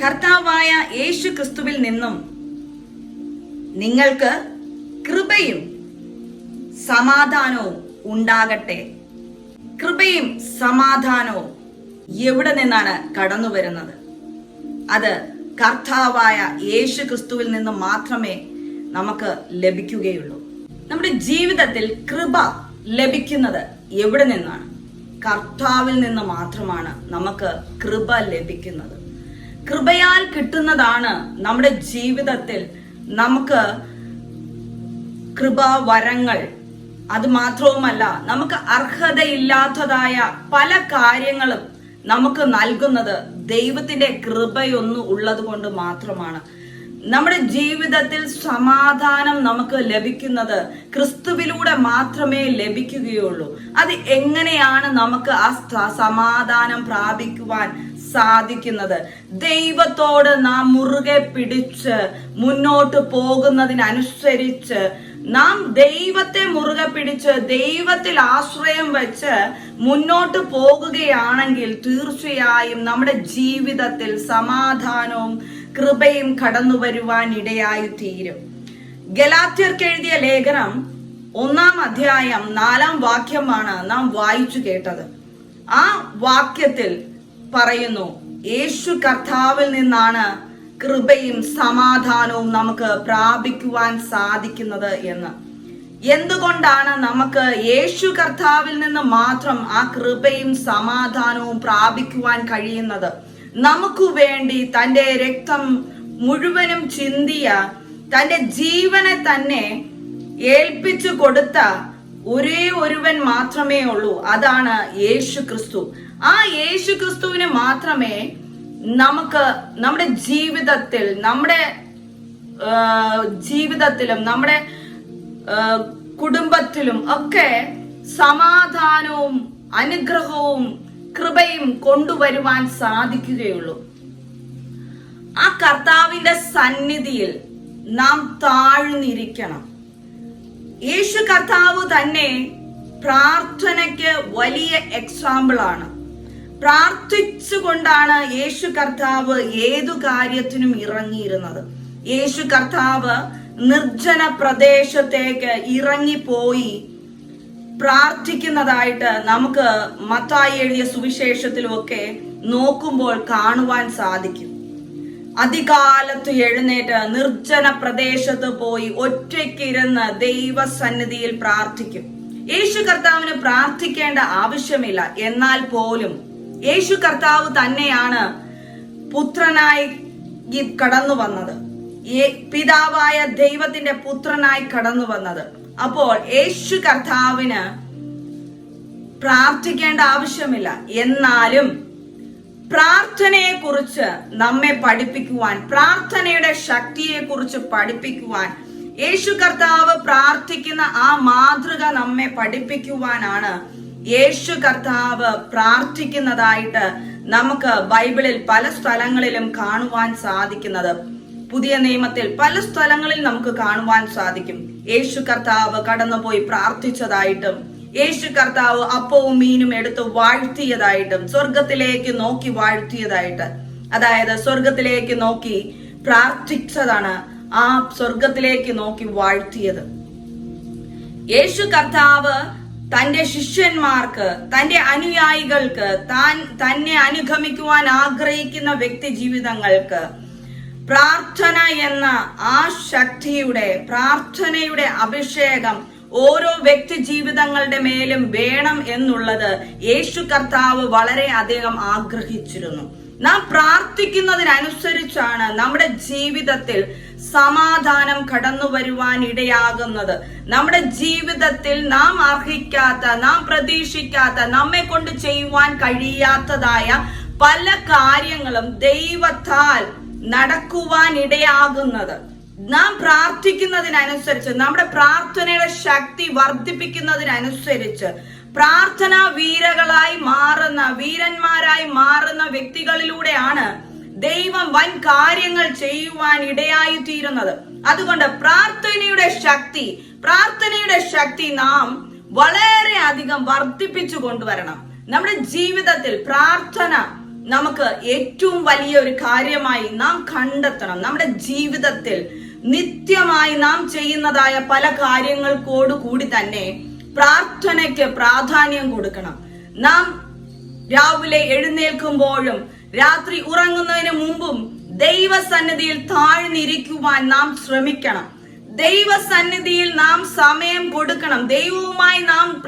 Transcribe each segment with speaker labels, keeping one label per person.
Speaker 1: കർത്താവായ യേശു ക്രിസ്തുവിൽ നിന്നും നിങ്ങൾക്ക് കൃപയും സമാധാനവും ഉണ്ടാകട്ടെ. കൃപയും സമാധാനവും എവിടെ നിന്നാണ് കടന്നു വരുന്നത്? അത് കർത്താവായ യേശു ക്രിസ്തുവിൽ നിന്ന് മാത്രമേ നമുക്ക് ലഭിക്കുകയുള്ളൂ. നമ്മുടെ ജീവിതത്തിൽ കൃപ ലഭിക്കുന്നത് എവിടെ നിന്നാണ്? കർത്താവിൽ നിന്ന് മാത്രമാണ് നമുക്ക് കൃപ ലഭിക്കുന്നത്. കൃപയാൽ കിട്ടുന്നതാണ് നമ്മുടെ ജീവിതത്തിൽ നമുക്ക് കൃപാവരങ്ങൾ. അത് മാത്രവുമല്ല നമുക്ക് അർഹതയില്ലാത്തതായ പല കാര്യങ്ങളും നമുക്ക് നൽകുന്നത് ദൈവത്തിന്റെ കൃപയൊന്നു ഉള്ളത് കൊണ്ട് മാത്രമാണ്. നമ്മുടെ ജീവിതത്തിൽ സമാധാനം നമുക്ക് ലഭിക്കുന്നത് ക്രിസ്തുവിലൂടെ മാത്രമേ ലഭിക്കുകയുള്ളൂ. അത് എങ്ങനെയാണ് നമുക്ക് ആ സമാധാനം പ്രാപിക്കുവാൻ സാധിക്കുന്നത്. ദൈവത്തോട് നാം മുറുകെ പിടിച്ച് മുന്നോട്ട് പോകുന്നതിനനുസരിച്ച് നാം ദൈവത്തെ മുറുകെ പിടിച്ച് ദൈവത്തിൽ ആശ്രയം വെച്ച് മുന്നോട്ട് പോകുകയാണെങ്കിൽ തീർച്ചയായും നമ്മുടെ ജീവിതത്തിൽ സമാധാനവും കൃപയും കടന്നു വരുവാൻ ഇടയായി തീരും. ഗലാത്യർക്ക് എഴുതിയ ലേഖനം ഒന്നാം അധ്യായം നാലാം വാക്യമാണ് നാം വായിച്ചു കേട്ടത്. ആ വാക്യത്തിൽ പറയുന്നു. യേശു കർത്താവിൽ നിന്നാണ് കൃപയും സമാധാനവും നമുക്ക് പ്രാപിക്കുവാൻ സാധിക്കുന്നത് എന്ന്. എന്തുകൊണ്ടാണ് നമുക്ക് യേശു കർത്താവിൽ നിന്ന് മാത്രം ആ കൃപയും സമാധാനവും പ്രാപിക്കുവാൻ കഴിയുന്നത്? നമുക്ക് വേണ്ടി തന്റെ രക്തം മുഴുവനും ചിന്തിയ തന്റെ ജീവനെ തന്നെ ഏൽപ്പിച്ചു കൊടുത്ത ഒരേ ഒരുവൻ മാത്രമേ ഉള്ളൂ. അതാണ് യേശു ക്രിസ്തു. ആ യേശു ക്രിസ്തുവിനെ മാത്രമേ നമുക്ക് നമ്മുടെ ജീവിതത്തിൽ നമ്മുടെ ജീവിതത്തിലും നമ്മുടെ കുടുംബത്തിലും ഒക്കെ സമാധാനവും അനുഗ്രഹവും കൃപയും കൊണ്ടുവരുവാൻ സാധിക്കുകയുള്ളൂ. ആ കർത്താവിന്റെ സന്നിധിയിൽ നാം താഴ്ന്നിരിക്കണം. യേശു കർത്താവ് തന്നെ പ്രാർത്ഥനയ്ക്ക് വലിയ എക്സാമ്പിൾ ആണ്. പ്രാർത്ഥിച്ചുകൊണ്ടാണ് യേശു കർത്താവ് ഏതു കാര്യത്തിനും ഇറങ്ങിയിരുന്നത്. യേശു കർത്താവ് നിർജന പ്രദേശത്തേക്ക് ഇറങ്ങിപ്പോയി പ്രാർത്ഥിക്കുന്നതായിട്ട് നമുക്ക് മത്തായി എഴുതിയ സുവിശേഷത്തിലുമൊക്കെ നോക്കുമ്പോൾ കാണുവാൻ സാധിക്കും. അധികാലത്ത് എഴുന്നേറ്റ് നിർജന പ്രദേശത്ത് പോയി ഒറ്റയ്ക്കിരുന്ന് ദൈവസന്നിധിയിൽ പ്രാർത്ഥിക്കും. യേശു കർത്താവിന് പ്രാർത്ഥിക്കേണ്ട ആവശ്യമില്ല. എന്നാൽ പോലും യേശു കർത്താവ് തന്നെയാണ് പുത്രനായി കടന്നു വന്നത്. പിതാവായ ദൈവത്തിന്റെ പുത്രനായി കടന്നു വന്നത്. അപ്പോൾ യേശു കർത്താവിന് പ്രാർത്ഥിക്കേണ്ട ആവശ്യമില്ല. എന്നാലും പ്രാർത്ഥനയെ കുറിച്ച് നമ്മെ പഠിപ്പിക്കുവാൻ പ്രാർത്ഥനയുടെ ശക്തിയെ കുറിച്ച് പഠിപ്പിക്കുവാൻ യേശു കർത്താവ് പ്രാർത്ഥിക്കുന്ന ആ മാതൃക നമ്മെ പഠിപ്പിക്കുവാനാണ് യേശു കർത്താവ് പ്രാർത്ഥിക്കുന്നതായിട്ട് നമുക്ക് ബൈബിളിൽ പല സ്ഥലങ്ങളിലും കാണുവാൻ സാധിക്കുന്നത്. പുതിയ നിയമത്തിൽ പല സ്ഥലങ്ങളിൽ നമുക്ക് കാണുവാൻ സാധിക്കും. യേശു കർത്താവ് കടന്നുപോയി പ്രാർത്ഥിച്ചതായിട്ടും യേശു കർത്താവ് അപ്പവും മീനും എടുത്ത് വാഴ്ത്തിയതായിട്ടും സ്വർഗത്തിലേക്ക് നോക്കി വാഴ്ത്തിയതായിട്ട്. അതായത് സ്വർഗത്തിലേക്ക് നോക്കി പ്രാർത്ഥിച്ചതാണ് ആ സ്വർഗത്തിലേക്ക് നോക്കി വാഴ്ത്തിയത്. യേശു കർത്താവ് തന്റെ ശിഷ്യന്മാർക്ക് തന്റെ അനുയായികൾക്ക് താൻ തന്നെ അനുഗമിക്കുവാൻ ആഗ്രഹിക്കുന്ന വ്യക്തി ജീവിതങ്ങൾക്ക് പ്രാർത്ഥന എന്ന ആ ശക്തിയുടെ പ്രാർത്ഥനയുടെ അഭിഷേകം ഓരോ വ്യക്തി ജീവിതങ്ങളുടെ മേലും വേണം എന്നുള്ളത് യേശു കർത്താവ് വളരെ അധികം ആഗ്രഹിച്ചിരുന്നു. നാം പ്രാർത്ഥിക്കുന്നതിനനുസരിച്ചാണ് നമ്മുടെ ജീവിതത്തിൽ സമാധാനം കടന്നു വരുവാൻ ഇടയാകുന്നത്. നമ്മുടെ ജീവിതത്തിൽ നാം അർഹിക്കാത്ത നാം പ്രതീക്ഷിക്കാത്ത നമ്മെ കൊണ്ട് ചെയ്യുവാൻ കഴിയാത്തതായ പല കാര്യങ്ങളും ദൈവത്താൽ നടക്കുവാൻ ഇടയാകുന്നത്. നാം പ്രാർത്ഥിക്കുന്നതിനനുസരിച്ച് നമ്മുടെ പ്രാർത്ഥനയുടെ ശക്തി വർദ്ധിപ്പിക്കുന്നതിനനുസരിച്ച് പ്രാർത്ഥനാ വീരകളായി മാറുന്ന വീരന്മാരായി മാറുന്ന വ്യക്തികളിലൂടെയാണ് ദൈവം വൻ കാര്യങ്ങൾ ചെയ്യുവാൻ ഇടയായി തീരുന്നത് അതുകൊണ്ട് പ്രാർത്ഥനയുടെ ശക്തി പ്രാർത്ഥനയുടെ ശക്തി നാം വളരെ അധികം വർദ്ധിപ്പിച്ചു കൊണ്ടുവരണം. നമ്മുടെ ജീവിതത്തിൽ പ്രാർത്ഥന നമുക്ക് ഏറ്റവും വലിയ ഒരു കാര്യമായി നാം കണ്ടെത്തണം. നമ്മുടെ ജീവിതത്തിൽ നിത്യമായി നാം ചെയ്യുന്നതായ പല കാര്യങ്ങൾക്കോടുകൂടി തന്നെ പ്രാർത്ഥനയ്ക്ക് പ്രാധാന്യം കൊടുക്കണം. നാം രാവിലെ എഴുന്നേൽക്കുമ്പോഴും രാത്രി ഉറങ്ങുന്നതിന് മുമ്പും ദൈവസന്നിധിയിൽ താഴ്ന്നിരിക്കുവാൻ നാം ശ്രമിക്കണം. ദൈവസന്നിധിയിൽ നാം സമയം കൊടുക്കണം. ദൈവവുമായി നാം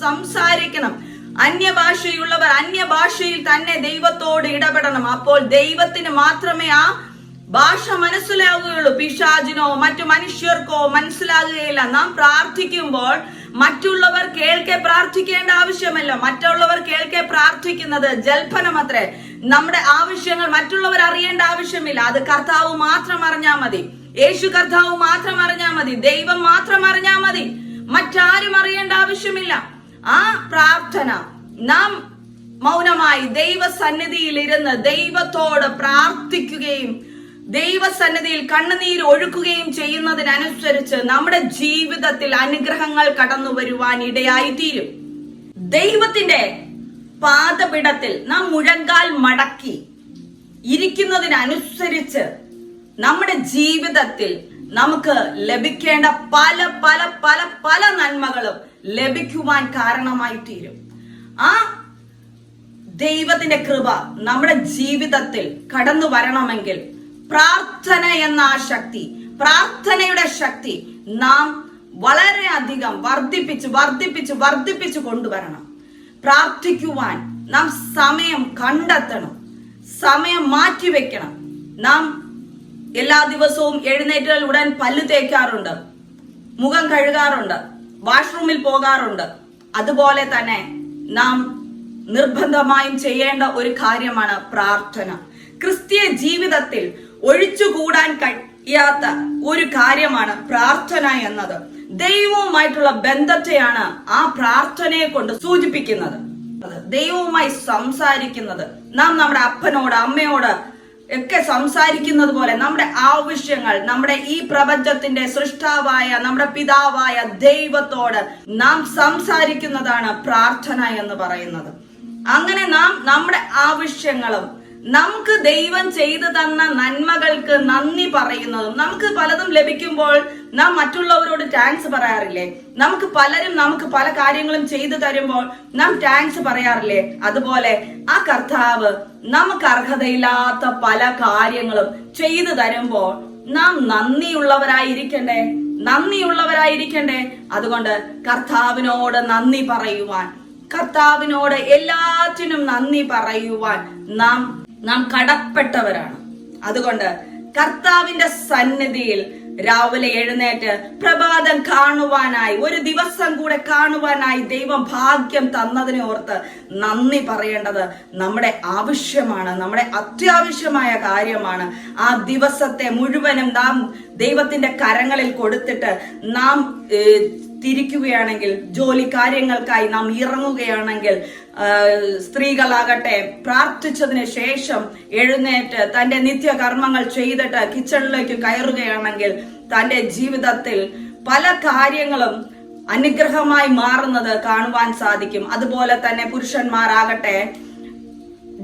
Speaker 1: സംസാരിക്കണം. അന്യഭാഷയുള്ളവർ അന്യഭാഷയിൽ തന്നെ ദൈവത്തോട് ഇടപെടണം. അപ്പോൾ ദൈവത്തിന് മാത്രമേ ആ ഭാഷ മനസ്സിലാവുകയുള്ളൂ. പിശാചിനോ മറ്റു മനുഷ്യർക്കോ മനസ്സിലാകുകയില്ല. നാം പ്രാർത്ഥിക്കുമ്പോൾ മറ്റുള്ളവർ കേൾക്കെ പ്രാർത്ഥിക്കേണ്ട ആവശ്യമല്ല. മറ്റുള്ളവർ കേൾക്കെ പ്രാർത്ഥിക്കുന്നത് ജൽപ്പനമത്രേ നമ്മുടെ ആവശ്യങ്ങൾ മറ്റുള്ളവർ അറിയേണ്ട ആവശ്യമില്ല. അത് കർത്താവ് മാത്രം അറിഞ്ഞാൽ മതി. യേശു കർത്താവ് മാത്രം അറിഞ്ഞാൽ മതി. ദൈവം മാത്രം അറിഞ്ഞാൽ മതി. മറ്റാരും അറിയേണ്ട ആവശ്യമില്ല. ആ പ്രാർത്ഥന നാം മൗനമായി ദൈവസന്നിധിയിൽ ഇരുന്ന് ദൈവത്തോട് പ്രാർത്ഥിക്കുകയും ദൈവസന്നിധിയിൽ കണ്ണുനീർ ഒഴുക്കുകയും ചെയ്യുന്നതിനനുസരിച്ച് നമ്മുടെ ജീവിതത്തിൽ അനുഗ്രഹങ്ങൾ കടന്നു വരുവാൻ ഇടയായി തീരും ദൈവത്തിന്റെ പാദപിടത്തിൽ നാം മുഴങ്കാൽ മടക്കി ഇരിക്കുന്നതിനനുസരിച്ച് നമ്മുടെ ജീവിതത്തിൽ നമുക്ക് ലഭിക്കേണ്ട പല പല പല പല നന്മകളും ലഭിക്കുവാൻ കാരണമായി തീരും ആ ദൈവത്തിന്റെ കൃപ നമ്മുടെ ജീവിതത്തിൽ കടന്നു വരണമെങ്കിൽ പ്രാർത്ഥന എന്ന ആ ശക്തി പ്രാർത്ഥനയുടെ ശക്തി നാം വളരെ അധികം വർദ്ധിപ്പിച്ച് വർദ്ധിപ്പിച്ച് വർദ്ധിപ്പിച്ച് കൊണ്ടുവരണം. പ്രാർത്ഥിക്കുവാൻ നാം സമയം കണ്ടെത്തണം. സമയം മാറ്റിവെക്കണം നാം എല്ലാ ദിവസവും എഴുന്നേറ്റാൽ ഉടൻ പല്ല് തേക്കാറുണ്ട്. മുഖം കഴുകാറുണ്ട്. വാഷ്റൂമിൽ പോകാറുണ്ട്. അതുപോലെ തന്നെ നാം നിർബന്ധമായും ചെയ്യേണ്ട ഒരു കാര്യമാണ് പ്രാർത്ഥന. ക്രിസ്തീയ ജീവിതത്തിൽ ഒഴിച്ചുകൂടാൻ കഴിയാത്ത ഒരു കാര്യമാണ് പ്രാർത്ഥന എന്നത്. ദൈവവുമായിട്ടുള്ള ബന്ധത്തെയാണ് ആ പ്രാർത്ഥനയെ കൊണ്ട് സൂചിപ്പിക്കുന്നത്. ദൈവവുമായി സംസാരിക്കുന്നത്. നാം നമ്മുടെ അപ്പനോട് അമ്മയോട് ഒക്കെ സംസാരിക്കുന്നത് പോലെ നമ്മുടെ ആവശ്യങ്ങൾ നമ്മുടെ ഈ പ്രപഞ്ചത്തിന്റെ സൃഷ്ടാവായ നമ്മുടെ പിതാവായ ദൈവത്തോട് നാം സംസാരിക്കുന്നതാണ് പ്രാർത്ഥന എന്ന് പറയുന്നത്. അങ്ങനെ നാം നമ്മുടെ ആവശ്യങ്ങളും നമുക്ക് ദൈവം ചെയ്തു തന്ന നന്മകൾക്ക് നന്ദി പറയുന്നതും നമുക്ക് പലതും ലഭിക്കുമ്പോൾ നാം മറ്റുള്ളവരോട് താങ്ക്സ് പറയാറില്ലേ? നമുക്ക് പലരും നമുക്ക് പല കാര്യങ്ങളും ചെയ്തു തരുമ്പോൾ നാം താങ്ക്സ് പറയാറില്ലേ? അതുപോലെ ആ കർത്താവ് നമുക്ക് അർഹതയില്ലാത്ത പല കാര്യങ്ങളും ചെയ്തു തരുമ്പോൾ നാം നന്ദിയുള്ളവരായിരിക്കണ്ടേ? നന്ദിയുള്ളവരായിരിക്കണ്ടേ? അതുകൊണ്ട് കർത്താവിനോട് നന്ദി പറയുവാൻ കർത്താവിനോട് എല്ലാറ്റിനും നന്ദി പറയുവാൻ നാം നാം കടപ്പെട്ടവരാണ്. അതുകൊണ്ട് കർത്താവിന്റെ സന്നിധിയിൽ രാവിലെ എഴുന്നേറ്റ് പ്രഭാതം കാണുവാനായി ഒരു ദിവസം കൂടെ കാണുവാനായി ദൈവം ഭാഗ്യം തന്നതിനെ ഓർത്ത് നന്ദി പറയേണ്ടത് നമ്മുടെ ആവശ്യമാണ് നമ്മുടെ അത്യാവശ്യമായ കാര്യമാണ്. ആ ദിവസത്തെ മുഴുവനും നാം ദൈവത്തിന്റെ കരങ്ങളിൽ കൊടുത്തിട്ട് നാം തിരിക്കുകയാണെങ്കിൽ ജോലി കാര്യങ്ങൾക്കായി നാം ഇറങ്ങുകയാണെങ്കിൽ സ്ത്രീകളാകട്ടെ പ്രാർത്ഥിച്ചതിന് ശേഷം എഴുന്നേറ്റ് തന്റെ നിത്യകർമ്മങ്ങൾ ചെയ്തിട്ട് കിച്ചണിലേക്ക് കയറുകയാണെങ്കിൽ തന്റെ ജീവിതത്തിൽ പല കാര്യങ്ങളും അനുഗ്രഹമായി മാറുന്നത് കാണുവാൻ സാധിക്കും. അതുപോലെ തന്നെ പുരുഷന്മാരാകട്ടെ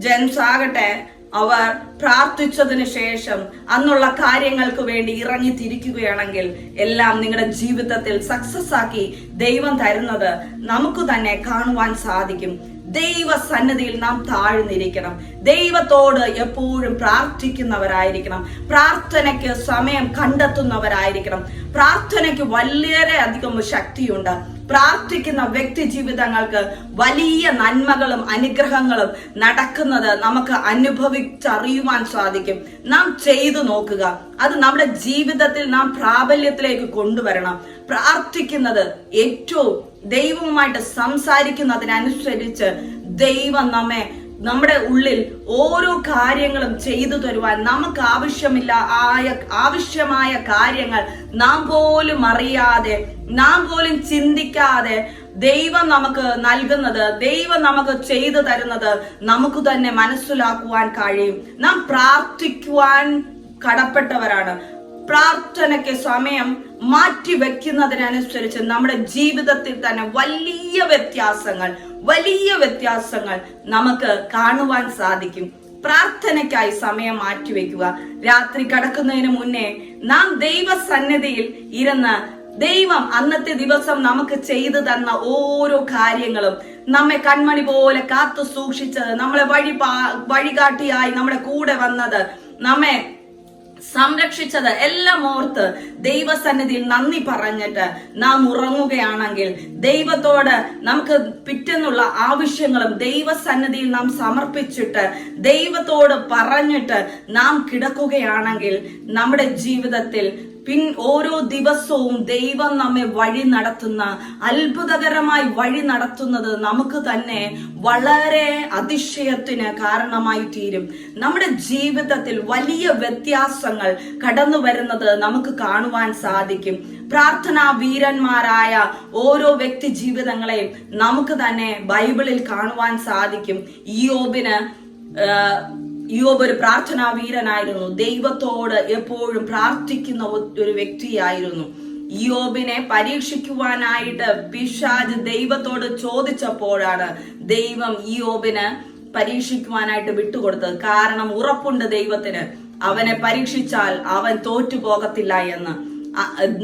Speaker 1: ജെൻസ് ആകട്ടെ അവർ പ്രാർത്ഥിച്ചതിന് ശേഷം അന്നുള്ള കാര്യങ്ങൾക്ക് വേണ്ടി ഇറങ്ങി തിരിക്കുകയാണെങ്കിൽ എല്ലാം നിങ്ങളുടെ ജീവിതത്തിൽ സക്സസ് ആക്കി ദൈവം തരുന്നത് നമുക്ക് തന്നെ കാണുവാൻ സാധിക്കും. ദൈവ സന്നദ്ധിയിൽ നാം താഴ്ന്നിരിക്കണം. ദൈവത്തോട് എപ്പോഴും പ്രാർത്ഥിക്കുന്നവരായിരിക്കണം. പ്രാർത്ഥനയ്ക്ക് സമയം കണ്ടെത്തുന്നവരായിരിക്കണം. പ്രാർത്ഥനയ്ക്ക് വളരെയധികം ശക്തിയുണ്ട്. പ്രാർത്ഥിക്കുന്ന വ്യക്തി ജീവിതങ്ങൾക്ക് വലിയ നന്മകളും അനുഗ്രഹങ്ങളും നടക്കുന്നത് നമുക്ക് അനുഭവിച്ചറിയുവാൻ സാധിക്കും. നാം ചെയ്തു നോക്കുക. അത് നമ്മുടെ ജീവിതത്തിൽ നാം പ്രാബല്യത്തിലേക്ക് കൊണ്ടുവരണം. പ്രാർത്ഥിക്കുന്നത് ഏറ്റവും ദൈവവുമായിട്ട് സംസാരിക്കുന്നതിനനുസരിച്ച് ദൈവം നമ്മെ നമ്മുടെ ഉള്ളിൽ ഓരോ കാര്യങ്ങളും ചെയ്തു തരുവാൻ നമുക്ക് ആവശ്യമില്ല ആയ ആവശ്യമായ കാര്യങ്ങൾ നാം പോലും അറിയാതെ നാം പോലും ചിന്തിക്കാതെ ദൈവം നമുക്ക് നൽകുന്നത് ദൈവം നമുക്ക് ചെയ്തു തരുന്നത് നമുക്ക് തന്നെ മനസ്സിലാക്കുവാൻ കഴിയും. നാം പ്രാർത്ഥിക്കുവാൻ കടപ്പെട്ടവരാണ്. പ്രാർത്ഥനയ്ക്ക് സമയം മാറ്റി വെക്കുന്നതിനനുസരിച്ച് നമ്മുടെ ജീവിതത്തിൽ തന്നെ വലിയ വ്യത്യാസങ്ങൾ വലിയ വ്യത്യാസങ്ങൾ നമുക്ക് കാണുവാൻ സാധിക്കും. പ്രാർത്ഥനയ്ക്കായി സമയം മാറ്റിവെക്കുക. രാത്രി കടക്കുന്നതിന് മുന്നേ നാം ദൈവസന്നിധിയിൽ ഇരുന്ന് ദൈവം അന്നത്തെ ദിവസം നമുക്ക് ചെയ്തു തന്ന ഓരോ കാര്യങ്ങളും നമ്മെ കൺമണി പോലെ കാത്തു സൂക്ഷിച്ചത് നമ്മളെ വഴി വഴികാട്ടിയായി നമ്മുടെ കൂടെ വന്നത് നമ്മെ സംരക്ഷിച്ചത് എല്ലാം ഓർത്ത് ദൈവസന്നിധിയിൽ നന്ദി പറഞ്ഞിട്ട് നാം ഉറങ്ങുകയാണെങ്കിൽ ദൈവത്തോട് നമുക്ക് പിറ്റെന്നുള്ള ആവശ്യങ്ങളും ദൈവസന്നിധിയിൽ നാം സമർപ്പിച്ചിട്ട് ദൈവത്തോട് പറഞ്ഞിട്ട് നാം കിടക്കുകയാണെങ്കിൽ നമ്മുടെ ജീവിതത്തിൽ പിൻ ഓരോ ദിവസവും ദൈവം നമ്മെ വഴി നടത്തുന്ന അത്ഭുതകരമായി വഴി നടത്തുന്നത് നമുക്ക് തന്നെ വളരെ അതിശയത്തിന് കാരണമായി തീരും. നമ്മുടെ ജീവിതത്തിൽ വലിയ വ്യത്യാസങ്ങൾ കടന്നു വരുന്നത് നമുക്ക് കാണുവാൻ സാധിക്കും. പ്രാർത്ഥനാ വീരന്മാരായ ഓരോ വ്യക്തി ജീവിതങ്ങളെയും നമുക്ക് തന്നെ ബൈബിളിൽ കാണുവാൻ സാധിക്കും. ഈ ആഹ്, യോബ് ഒരു പ്രാർത്ഥനാ വീരനായിരുന്നു ദൈവത്തോട് എപ്പോഴും പ്രാർത്ഥിക്കുന്ന ഒരു വ്യക്തിയായിരുന്നു. യോബിനെ പരീക്ഷിക്കുവാനായിട്ട് പിശാജ് ദൈവത്തോട് ചോദിച്ചപ്പോഴാണ് ദൈവം യോബിന് പരീക്ഷിക്കുവാനായിട്ട് വിട്ടുകൊടുത്തത്. കാരണം ഉറപ്പുണ്ട് ദൈവത്തിന്. അവനെ പരീക്ഷിച്ചാൽ അവൻ തോറ്റു പോകത്തില്ല എന്ന്.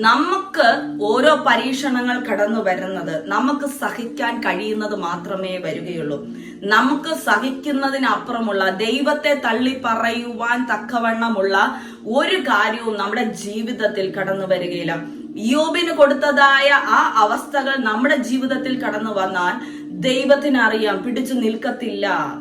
Speaker 1: നമുക്ക് ഓരോ പരീക്ഷണങ്ങൾ കടന്നു വരുന്നത് നമുക്ക് സഹിക്കാൻ കഴിയുന്നത് മാത്രമേ വരികയുള്ളൂ. നമുക്ക് സഹിക്കുന്നതിനപ്പുറമുള്ള ദൈവത്തെ തള്ളി പറയുവാൻ തക്കവണ്ണമുള്ള ഒരു കാര്യവും നമ്മുടെ ജീവിതത്തിൽ കടന്നു വരികയില്ല. യോബിന് കൊടുത്തതായ ആ അവസ്ഥകൾ നമ്മുടെ ജീവിതത്തിൽ കടന്നു വന്നാൽ ദൈവത്തിന് അറിയാം പിടിച്ചു നിൽക്കത്തില്ല.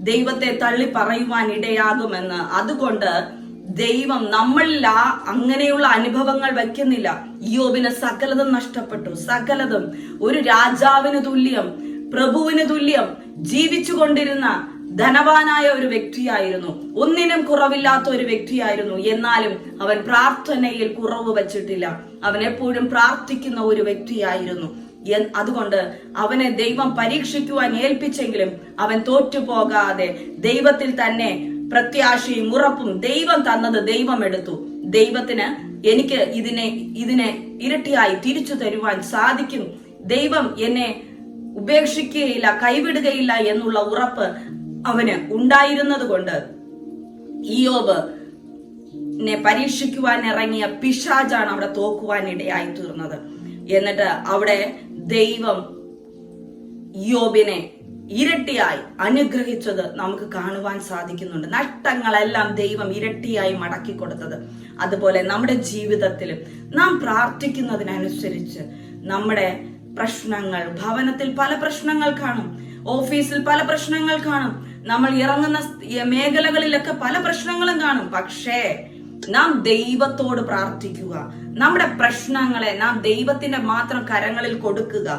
Speaker 1: ദൈവത്തെ തള്ളി പറയുവാൻ ഇടയാകുമെന്ന്. അതുകൊണ്ട് ദൈവം നമ്മളിൽ ആ അങ്ങനെയുള്ള അനുഭവങ്ങൾ വയ്ക്കുന്നില്ല. യോബിന് സകലതും നഷ്ടപ്പെട്ടു. സകലതും. ഒരു രാജാവിന് തുല്യം പ്രഭുവിന് തുല്യം ജീവിച്ചു കൊണ്ടിരുന്ന ധനവാനായ ഒരു വ്യക്തിയായിരുന്നു. ഒന്നിനും കുറവില്ലാത്ത ഒരു വ്യക്തിയായിരുന്നു. എന്നാലും അവൻ പ്രാർത്ഥനയിൽ കുറവ് വച്ചിട്ടില്ല. അവൻ എപ്പോഴും പ്രാർത്ഥിക്കുന്ന ഒരു വ്യക്തിയായിരുന്നു. അതുകൊണ്ട് അവനെ ദൈവം പരീക്ഷിക്കുവാൻ ഏൽപ്പിച്ചെങ്കിലും അവൻ തോറ്റുപോകാതെ ദൈവത്തിൽ തന്നെ പ്രത്യാശയും ഉറപ്പും ദൈവം തന്നത് ദൈവം എടുത്തു. ദൈവത്തിന് എനിക്ക് ഇതിനെ ഇതിനെ ഇരട്ടിയായി തിരിച്ചു തരുവാൻ സാധിക്കും. ദൈവം എന്നെ ഉപേക്ഷിക്കുകയില്ല കൈവിടുകയില്ല എന്നുള്ള ഉറപ്പ് അവന് ഉണ്ടായിരുന്നത് കൊണ്ട് ഇയോബ് പരീക്ഷിക്കുവാൻ ഇറങ്ങിയ പിശാജാണ് അവിടെ തോക്കുവാൻ ഇടയായി തീർന്നത്. എന്നിട്ട് അവിടെ ദൈവം യോബിനെ ഇരട്ടിയായി അനുഗ്രഹിച്ചത് നമുക്ക് കാണുവാൻ സാധിക്കുന്നുണ്ട്. നഷ്ടങ്ങളെല്ലാം ദൈവം ഇരട്ടിയായി മടക്കി കൊടുത്തത്. അതുപോലെ നമ്മുടെ ജീവിതത്തിലും നാം പ്രാർത്ഥിക്കുന്നതിനനുസരിച്ച് നമ്മുടെ പ്രശ്നങ്ങൾ ഭവനത്തിൽ പല പ്രശ്നങ്ങൾ കാണും ഓഫീസിൽ പല പ്രശ്നങ്ങൾ കാണും നമ്മൾ ഇറങ്ങുന്ന മേഖലകളിലൊക്കെ പല പ്രശ്നങ്ങളും കാണും. പക്ഷേ നാം ദൈവത്തോട് പ്രാർത്ഥിക്കുക നമ്മുടെ പ്രശ്നങ്ങളെ നാം ദൈവത്തിന്റെ മാത്രം കരങ്ങളിൽ കൊടുക്കുക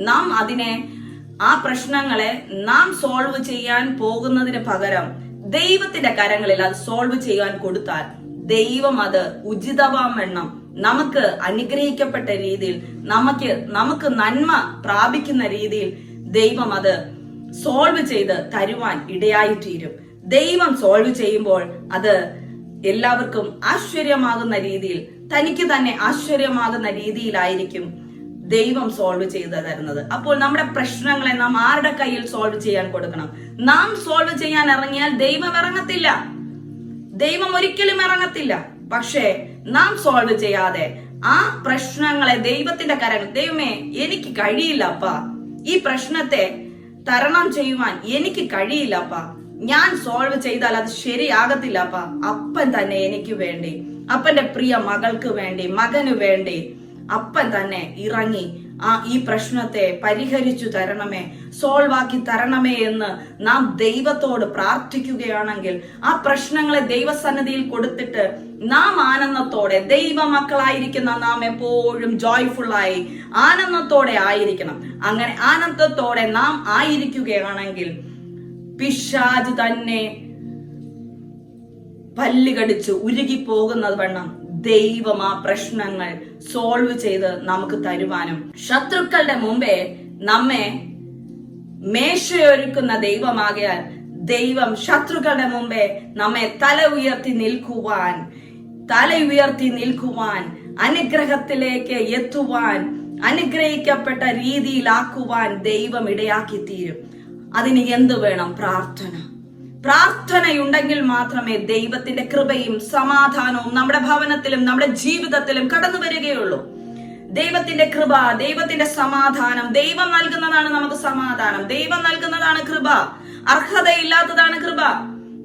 Speaker 1: നാം അതിനെ ആ പ്രശ്നങ്ങളെ നാം സോൾവ് ചെയ്യാൻ പോകുന്നതിന് പകരം ദൈവത്തിന്റെ കരങ്ങളിൽ അത് സോൾവ് ചെയ്യാൻ കൊടുത്താൽ ദൈവം അത് ഉചിതമാവണ്ണം നമുക്ക് അനുഗ്രഹിക്കപ്പെട്ട രീതിയിൽ നമുക്ക് നമുക്ക് നന്മ പ്രാപിക്കുന്ന രീതിയിൽ ദൈവം അത് സോൾവ് ചെയ്ത് തരുവാൻ ഇടയായി തീരും ദൈവം സോൾവ് ചെയ്യുമ്പോൾ അത് എല്ലാവർക്കും ആശ്ചര്യമാകുന്ന രീതിയിൽ തനിക്ക് തന്നെ ആശ്ചര്യമാകുന്ന രീതിയിലായിരിക്കും ദൈവം സോൾവ് ചെയ്ത് തരുന്നത് അപ്പോൾ നമ്മുടെ പ്രശ്നങ്ങളെ നാം ആരുടെ കയ്യിൽ സോൾവ് ചെയ്യാൻ കൊടുക്കണം? നാം സോൾവ് ചെയ്യാൻ ഇറങ്ങിയാൽ ദൈവം ഇറങ്ങത്തില്ല. ദൈവം ഒരിക്കലും ഇറങ്ങത്തില്ല. പക്ഷേ നാം സോൾവ് ചെയ്യാതെ ആ പ്രശ്നങ്ങളെ ദൈവത്തിന്റെ കരങ്ങൾ ദൈവമേ എനിക്ക് കഴിയില്ലപ്പ ഈ പ്രശ്നത്തെ തരണം ചെയ്യുവാൻ എനിക്ക് കഴിയില്ലപ്പ ഞാൻ സോൾവ് ചെയ്താൽ അത് ശരിയാകത്തില്ലപ്പ അപ്പൻ തന്നെ എനിക്ക് വേണ്ടി അപ്പന്റെ പ്രിയ മകൾക്ക് വേണ്ടി മകന് വേണ്ടി അപ്പൻ തന്നെ ഇറങ്ങി ആ ഈ പ്രശ്നത്തെ പരിഹരിച്ചു തരണമേ സോൾവ് ആക്കി തരണമേ എന്ന് നാം ദൈവത്തോട് പ്രാർത്ഥിക്കുകയാണെങ്കിൽ ആ പ്രശ്നങ്ങളെ ദൈവസന്നിധിയിൽ കൊടുത്തിട്ട് നാം ആനന്ദത്തോടെ ദൈവ മക്കളായിരിക്കുന്ന നാം എപ്പോഴും ജോയ്ഫുള്ളായി ആനന്ദത്തോടെ ആയിരിക്കണം. അങ്ങനെ ആനന്ദത്തോടെ നാം ആയിരിക്കുകയാണെങ്കിൽ പിശാജ് തന്നെ പല്ലുകടിച്ച് ഉരുകി പോകുന്നത് വണ്ണം ദൈവം ആ പ്രശ്നങ്ങൾ സോൾവ് ചെയ്ത് നമുക്ക് തരുവാനും. ശത്രുക്കളുടെ മുമ്പേ നമ്മെ മേശയൊരുക്കുന്ന ദൈവമാകയാൽ ദൈവം ശത്രുക്കളുടെ മുമ്പേ നമ്മെ തല ഉയർത്തി നിൽക്കുവാൻ തല ഉയർത്തി നിൽക്കുവാൻ അനുഗ്രഹത്തിലേക്ക് എത്തുവാൻ അനുഗ്രഹിക്കപ്പെട്ട രീതിയിലാക്കുവാൻ ദൈവം ഇടയാക്കി തീരും അതിന് എന്തു വേണം? പ്രാർത്ഥന. പ്രാർത്ഥനയുണ്ടെങ്കിൽ മാത്രമേ ദൈവത്തിന്റെ കൃപയും സമാധാനവും നമ്മുടെ ഭവനത്തിലും നമ്മുടെ ജീവിതത്തിലും കടന്നു വരികയുള്ളൂ. ദൈവത്തിന്റെ കൃപ ദൈവത്തിന്റെ സമാധാനം ദൈവം നൽകുന്നതാണ് നമുക്ക് സമാധാനം. ദൈവം നൽകുന്നതാണ് കൃപ. അർഹതയില്ലാത്തതാണ് കൃപ.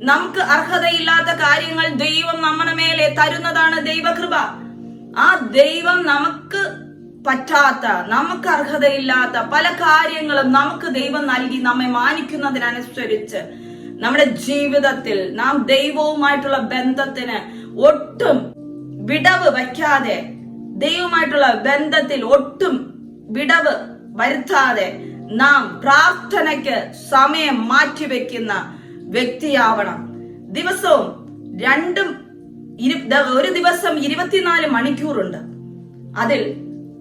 Speaker 1: നമുക്ക് അർഹതയില്ലാത്ത കാര്യങ്ങൾ ദൈവം നമ്മുടെ മേലെ തരുന്നതാണ് ദൈവകൃപ. ആ ദൈവം നമുക്ക് പറ്റാത്ത നമുക്ക് അർഹതയില്ലാത്ത പല കാര്യങ്ങളും നമുക്ക് ദൈവം നൽകി നമ്മെ മാനിക്കുന്നതിനനുസരിച്ച് നമ്മുടെ ജീവിതത്തിൽ നാം ദൈവവുമായിട്ടുള്ള ബന്ധത്തിന് ഒട്ടും വിടവ് വയ്ക്കാതെ ദൈവവുമായിട്ടുള്ള ബന്ധത്തിൽ ഒട്ടും വിടവ് വരുത്താതെ നാം പ്രാർത്ഥനയ്ക്ക് സമയം മാറ്റിവെക്കുന്ന വ്യക്തിയാവണം. ദിവസവും രണ്ടും ഒരു ദിവസം ഇരുപത്തിനാല് മണിക്കൂറുണ്ട്. അതിൽ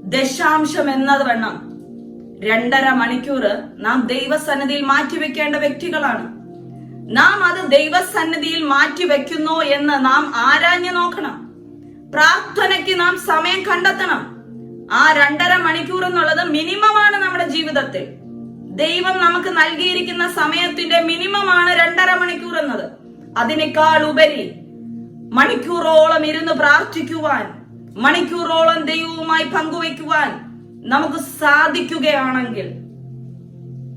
Speaker 1: ദശാംശം എന്നത് വേണം രണ്ടര മണിക്കൂർ നാം ദൈവസന്നിധിയിൽ മാറ്റിവെക്കേണ്ട വ്യക്തികളാണ്. നാം അത് ദൈവസന്നിധിയിൽ മാറ്റിവെക്കുന്നോ എന്ന് നാം ആരാഞ്ഞു നോക്കണം. പ്രാർത്ഥനയ്ക്ക് നാം സമയം കണ്ടെത്തണം. ആ രണ്ടര മണിക്കൂർ എന്നുള്ളത് മിനിമമാണ് നമ്മുടെ ജീവിതത്തിൽ. ദൈവം നമുക്ക് നൽകിയിരിക്കുന്ന സമയത്തിന്റെ മിനിമമാണ് രണ്ടര മണിക്കൂർ എന്നത്. അതിനേക്കാൾ ഉപരി മണിക്കൂറോളം ഇരുന്ന് പ്രാർത്ഥിക്കുവാൻ മണിക്കൂറോളം ദൈവവുമായി പങ്കുവെക്കുവാൻ നമുക്ക് സാധിക്കുകയാണെങ്കിൽ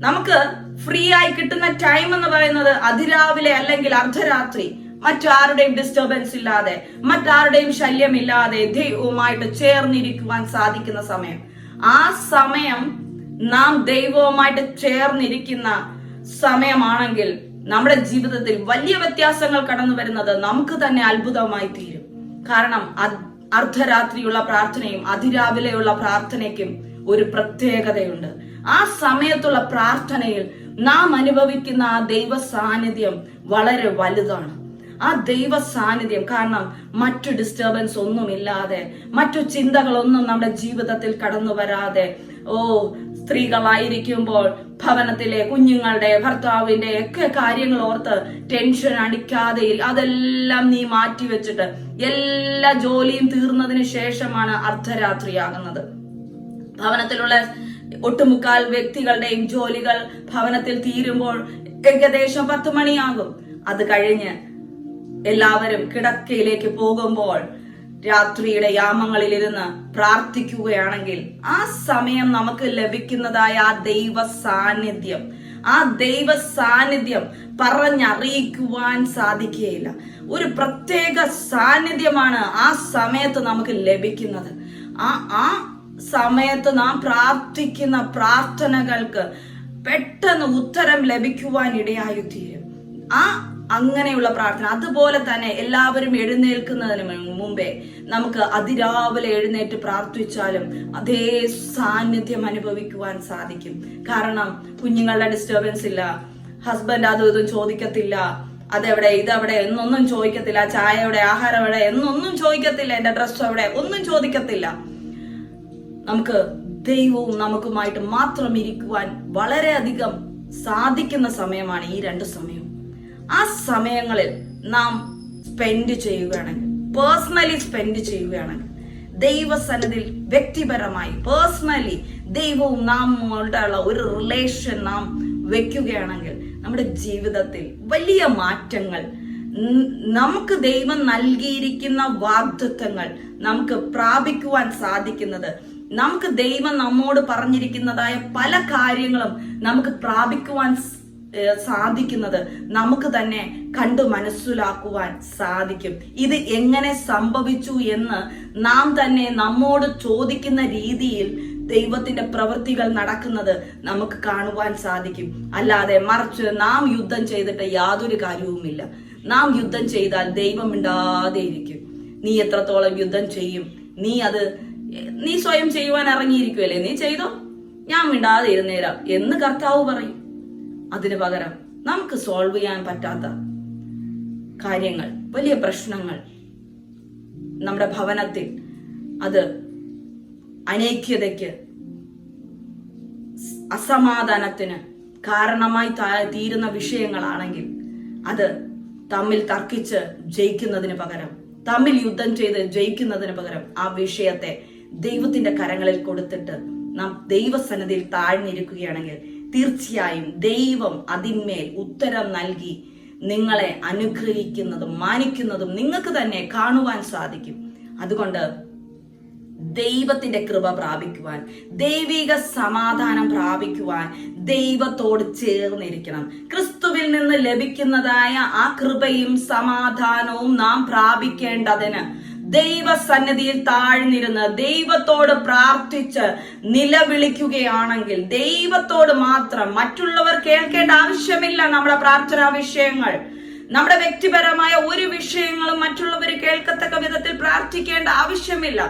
Speaker 1: നമുക്ക് ഫ്രീ ആയി കിട്ടുന്ന ടൈം എന്ന് പറയുന്നത് അതിരാവിലെ അല്ലെങ്കിൽ അർദ്ധരാത്രി. മറ്റാരുടെയും ഡിസ്റ്റർബൻസ് ഇല്ലാതെ മറ്റാരുടെയും ശല്യം ഇല്ലാതെ ദൈവവുമായിട്ട് ചേർന്നിരിക്കുവാൻ സാധിക്കുന്ന സമയം. ആ സമയം നാം ദൈവവുമായിട്ട് ചേർന്നിരിക്കുന്ന സമയമാണെങ്കിൽ നമ്മുടെ ജീവിതത്തിൽ വലിയ വ്യത്യാസങ്ങൾ കടന്നു വരുന്നത് നമുക്ക് തന്നെ അത്ഭുതമായി തീരും. കാരണം അർദ്ധരാത്രിയുള്ള പ്രാർത്ഥനയും അതിരാവിലെയുള്ള പ്രാർത്ഥനയ്ക്കും ഒരു പ്രത്യേകതയുണ്ട്. ആ സമയത്തുള്ള പ്രാർത്ഥനയിൽ നാം അനുഭവിക്കുന്ന ആ ദൈവ സാന്നിധ്യം വളരെ വലുതാണ്. ആ ദൈവ സാന്നിധ്യം കാരണം മറ്റു ഡിസ്റ്റർബൻസ് ഒന്നും ഇല്ലാതെ മറ്റു ചിന്തകളൊന്നും നമ്മുടെ ജീവിതത്തിൽ കടന്നു വരാതെ ഓ സ്ത്രീകളായിരിക്കുമ്പോൾ ഭവനത്തിലെ കുഞ്ഞുങ്ങളുടെ ഭർത്താവിന്റെ ഒക്കെ കാര്യങ്ങൾ ഓർത്ത് ടെൻഷൻ അടിക്കാതെ അതെല്ലാം നീ മാറ്റി വെച്ചിട്ട് എല്ലാ ജോലിയും തീർന്നതിന് ശേഷമാണ് അർദ്ധരാത്രിയാകുന്നത്. ഭവനത്തിലുള്ള ഒട്ടുമുക്കാൽ വ്യക്തികളുടെയും ജോലികൾ ഭവനത്തിൽ തീരുമ്പോൾ ഏകദേശം പത്ത് മണിയാകും. അത് കഴിഞ്ഞ് എല്ലാവരും കിടക്കയിലേക്ക് പോകുമ്പോൾ രാത്രിയുടെ യാമങ്ങളിലിരുന്ന് പ്രാർത്ഥിക്കുകയാണെങ്കിൽ ആ സമയം നമുക്ക് ലഭിക്കുന്നതായ ആ ദൈവ സാന്നിധ്യം. ആ ദൈവ സാന്നിധ്യം പറഞ്ഞറിയിക്കുവാൻ സാധിക്കുകയില്ല. ഒരു പ്രത്യേക സാന്നിധ്യമാണ് ആ സമയത്ത് നമുക്ക് ലഭിക്കുന്നത്. ആ ആ സമയത്ത് നാം പ്രാർത്ഥിക്കുന്ന പ്രാർത്ഥനകൾക്ക് പെട്ടെന്ന് ഉത്തരം ലഭിക്കുവാൻ ഇടയായി തീരും ആ അങ്ങനെയുള്ള പ്രാർത്ഥന. അതുപോലെ തന്നെ എല്ലാവരും എഴുന്നേൽക്കുന്നതിന് മുമ്പേ നമുക്ക് അതിരാവിലെ എഴുന്നേറ്റ് പ്രാർത്ഥിച്ചാലും അതേ സാന്നിധ്യം അനുഭവിക്കുവാൻ സാധിക്കും. കാരണം കുഞ്ഞുങ്ങളുടെ ഡിസ്റ്റർബൻസ് ഇല്ല. ഹസ്ബൻഡ് അതും ഇതും ചോദിക്കത്തില്ല. അതെവിടെ ഇതെവിടെ എന്നൊന്നും ചോദിക്കത്തില്ല. ചായ എവിടെ ആഹാരം എവിടെ എന്നൊന്നും ചോദിക്കത്തില്ല. എന്റെ ഡ്രസ്സ് എവിടെ ഒന്നും ചോദിക്കത്തില്ല. നമുക്ക് ദൈവവും നമുക്കുമായിട്ട് മാത്രം ഇരിക്കുവാൻ വളരെയധികം സാധിക്കുന്ന സമയമാണ് ഈ രണ്ട് സമയവും. ആ സമയങ്ങളിൽ നാം സ്പെൻഡ് ചെയ്യുകയാണെങ്കിൽ പേഴ്സണലി സ്പെൻഡ് ചെയ്യുകയാണെങ്കിൽ ദൈവസന്നിധിയിൽ വ്യക്തിപരമായി പേഴ്സണലി ദൈവവും നാം ഉള്ള ഒരു റിലേഷൻ നാം വെക്കുകയാണെങ്കിൽ നമ്മുടെ ജീവിതത്തിൽ വലിയ മാറ്റങ്ങൾ നമുക്ക് ദൈവം നൽകിയിരിക്കുന്ന വാഗ്ദത്വങ്ങൾ നമുക്ക് പ്രാപിക്കുവാൻ സാധിക്കുന്നത് നമുക്ക് ദൈവം നമ്മോട് പറഞ്ഞിരിക്കുന്നതായ പല കാര്യങ്ങളും നമുക്ക് പ്രാപിക്കുവാൻ സാധിക്കുന്നത് നമുക്ക് തന്നെ കണ്ടു മനസ്സിലാക്കുവാൻ സാധിക്കും. ഇത് എങ്ങനെ സംഭവിച്ചു എന്ന് നാം തന്നെ നമ്മോട് ചോദിക്കുന്ന രീതിയിൽ ദൈവത്തിന്റെ പ്രവൃത്തികൾ നടക്കുന്നത് നമുക്ക് കാണുവാൻ സാധിക്കും. അല്ലാതെ മറിച്ച് നാം യുദ്ധം ചെയ്തിട്ട് യാതൊരു കാര്യവുമില്ല. നാം യുദ്ധം ചെയ്താൽ ദൈവം ഇണ്ടാതെ ഇരിക്കും. നീ എത്രത്തോളം യുദ്ധം ചെയ്യും? നീ അത് നീ സ്വയം ചെയ്യുവാൻ ഇറങ്ങിയിരിക്കുമല്ലേ നീ ചെയ്തോ? ഞാൻ മിണ്ടാതെ ഇരുന്നേരാം എന്ന് കർത്താവ് പറയും. അതിനു പകരം നമുക്ക് സോൾവ് ചെയ്യാൻ പറ്റാത്ത കാര്യങ്ങൾ വലിയ പ്രശ്നങ്ങൾ നമ്മുടെ ഭവനത്തിൽ അത് അനൈക്യതയ്ക്ക് അസമാധാനത്തിന് കാരണമായി തീരുന്ന വിഷയങ്ങളാണെങ്കിൽ അത് തമ്മിൽ തർക്കിച്ച് ജയിക്കുന്നതിന് പകരം തമ്മിൽ യുദ്ധം ചെയ്ത് ജയിക്കുന്നതിന് പകരം ആ വിഷയത്തെ ദൈവത്തിന്റെ കരങ്ങളിൽ കൊടുത്തിട്ട് നാം ദൈവസന്നതിയിൽ താഴ്ന്നിരിക്കുകയാണെങ്കിൽ തീർച്ചയായും ദൈവം അതിന്മേൽ ഉത്തരം നൽകി നിങ്ങളെ അനുഗ്രഹിക്കുന്നതും മാനിക്കുന്നതും നിങ്ങൾക്ക് തന്നെ കാണുവാൻ സാധിക്കും. അതുകൊണ്ട് ദൈവത്തിന്റെ കൃപ പ്രാപിക്കുവാൻ ദൈവിക സമാധാനം പ്രാപിക്കുവാൻ ദൈവത്തോട് ചേർന്നിരിക്കണം. ക്രിസ്തുവിൽ നിന്ന് ലഭിക്കുന്നതായ ആ കൃപയും സമാധാനവും നാം പ്രാപിക്കേണ്ടതിന് ദൈവസന്നിധിയിൽ താഴ്ന്നിരുന്ന് ദൈവത്തോട് പ്രാർത്ഥിച്ച് നിലവിളിക്കുകയാണെങ്കിൽ ദൈവത്തോട് മാത്രം മറ്റുള്ളവർ കേൾക്കേണ്ട ആവശ്യമില്ല നമ്മുടെ പ്രാർത്ഥനാ വിഷയങ്ങൾ. നമ്മുടെ വ്യക്തിപരമായ ഒരു വിഷയങ്ങളും മറ്റുള്ളവർ കേൾക്കത്തക്ക വിധത്തിൽ പ്രാർത്ഥിക്കേണ്ട ആവശ്യമില്ല.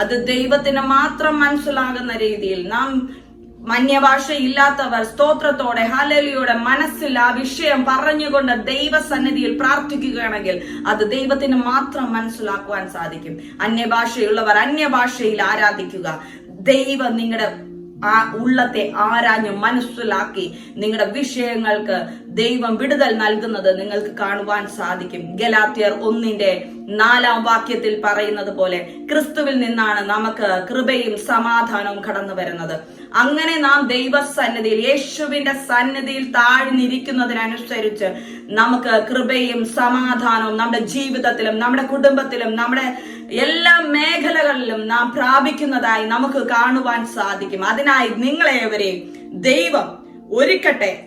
Speaker 1: അത് ദൈവത്തിന് മാത്രം മനസ്സിലാകുന്ന രീതിയിൽ നാം മന്യഭാഷ ഇല്ലാത്തവർ സ്തോത്രത്തോടെ ഹലലിയോടെ മനസ്സിൽ ആ വിഷയം പറഞ്ഞുകൊണ്ട് ദൈവസന്നിധിയിൽ പ്രാർത്ഥിക്കുകയാണെങ്കിൽ അത് ദൈവത്തിന് മാത്രം മനസ്സിലാക്കുവാൻ സാധിക്കും. അന്യഭാഷയുള്ളവർ അന്യഭാഷയിൽ ആരാധിക്കുക. ദൈവം നിങ്ങളുടെ ആ ഉള്ളത്തെ ആരാഞ്ഞ് മനസ്സിലാക്കി നിങ്ങളുടെ വിഷയങ്ങൾക്ക് ദൈവം വിടുതൽ നൽകുന്നത് നിങ്ങൾക്ക് കാണുവാൻ സാധിക്കും. ഗലാത്യർ ഒന്നിന്റെ നാലാം വാക്യത്തിൽ പറയുന്നത് പോലെ ക്രിസ്തുവിൽ നിന്നാണ് നമുക്ക് കൃപയും സമാധാനവും കടന്നു വരുന്നത്. അങ്ങനെ നാം ദൈവസന്നിധിയിൽ യേശുവിന്റെ സന്നിധിയിൽ താഴ്ന്നിരിക്കുന്നതിനനുസരിച്ച് നമുക്ക് കൃപയും സമാധാനവും നമ്മുടെ ജീവിതത്തിലും നമ്മുടെ കുടുംബത്തിലും നമ്മുടെ എല്ലാ മേഖലകളിലും നാം പ്രാപിക്കുന്നതായി നമുക്ക് കാണുവാൻ സാധിക്കും. അതിനായി നിങ്ങളെവരെയും ദൈവം ഒരുക്കട്ടെ.